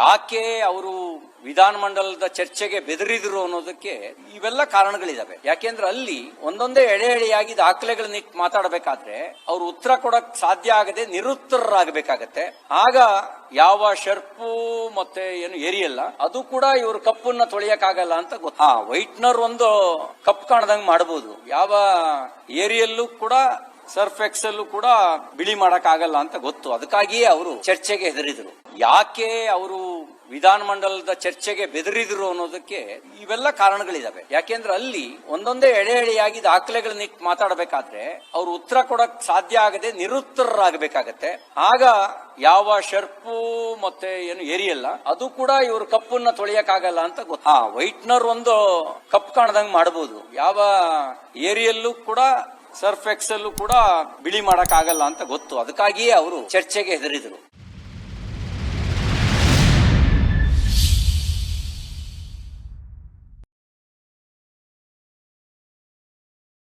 ಯಾಕೆ ಅವರು ವಿಧಾನಮಂಡಲದ ಚರ್ಚೆಗೆ ಬೆದರಿದ್ರು ಅನ್ನೋದಕ್ಕೆ ಇವೆಲ್ಲ ಕಾರಣಗಳಿದಾವೆ. ಯಾಕೆಂದ್ರೆ ಅಲ್ಲಿ ಒಂದೊಂದೇ ಎಳೆ ಎಳೆಯಾಗಿ ದಾಖಲೆಗಳನ್ನ ಮಾತಾಡಬೇಕಾದ್ರೆ ಅವ್ರು ಉತ್ತರ ಕೊಡಕ್ ಸಾಧ್ಯ ಆಗದೆ ನಿರುತ್ತರರಾಗಬೇಕಾಗತ್ತೆ. ಆಗ ಯಾವ ಶರ್ಪು ಮತ್ತೆ ಏನು ಏರಿಯಲ್ಲ, ಅದು ಕೂಡ ಇವರು ಕಪ್ಪನ್ನ ತೊಳೆಯಕ್ಕಾಗಲ್ಲ ಅಂತ ಗೊತ್ತ. ವೈಟ್ನರ್ ಒಂದು ಕಪ್ ಕಾಣದಂಗ್ ಮಾಡಬಹುದು ಯಾವ ಏರಿಯಲ್ಲೂ ಕೂಡ ಸರ್ಫ್ ಎಕ್ಸೆಲ್ ಕೂಡ ಬಿಳಿ ಮಾಡಕ್ ಆಗಲ್ಲ ಅಂತ ಗೊತ್ತು. ಅದಕ್ಕಾಗಿಯೇ ಅವರು ಚರ್ಚೆಗೆ ಹೆದರಿದ್ರು. ಯಾಕೆ ಅವರು ವಿಧಾನಮಂಡಲದ ಚರ್ಚೆಗೆ ಬೆದರಿದ್ರು ಅನ್ನೋದಕ್ಕೆ ಇವೆಲ್ಲ ಕಾರಣಗಳಿದಾವೆ. ಯಾಕೆಂದ್ರೆ ಅಲ್ಲಿ ಒಂದೊಂದೇ ಎಳೆ ಎಳೆಯಾಗಿ ದಾಖಲೆಗಳನ್ನ ಇಟ್ಟು ಮಾತಾಡಬೇಕಾದ್ರೆ ಅವ್ರು ಉತ್ತರ ಕೊಡಕ್ ಸಾಧ್ಯ ಆಗದೆ ನಿರುತ್ತರರಾಗಬೇಕಾಗತ್ತೆ. ಆಗ ಯಾವ ಶರ್ಪು ಮತ್ತೆ ಏನು ಏರಿಯಲ್ಲ, ಅದು ಕೂಡ ಇವರು ಕಪ್ಪನ್ನ ತೊಳೆಯಕ್ಕಾಗಲ್ಲ ಅಂತ ಗೊತ್ತ. ವೈಟ್ನರ್ ಒಂದು ಕಪ್ ಕಾಣದಂಗ್ ಮಾಡಬಹುದು ಯಾವ ಏರಿಯಲ್ಲೂ ಕೂಡ ಸರ್ಫ್ ಎಕ್ಸೆಲ್ ಕೂಡ ಬಿಳಿ ಮಾಡಕ್ ಆಗಲ್ಲ ಅಂತ ಗೊತ್ತು. ಅದಕ್ಕಾಗಿಯೇ ಅವರು ಚರ್ಚೆಗೆ ಹೆದರಿದ್ರು.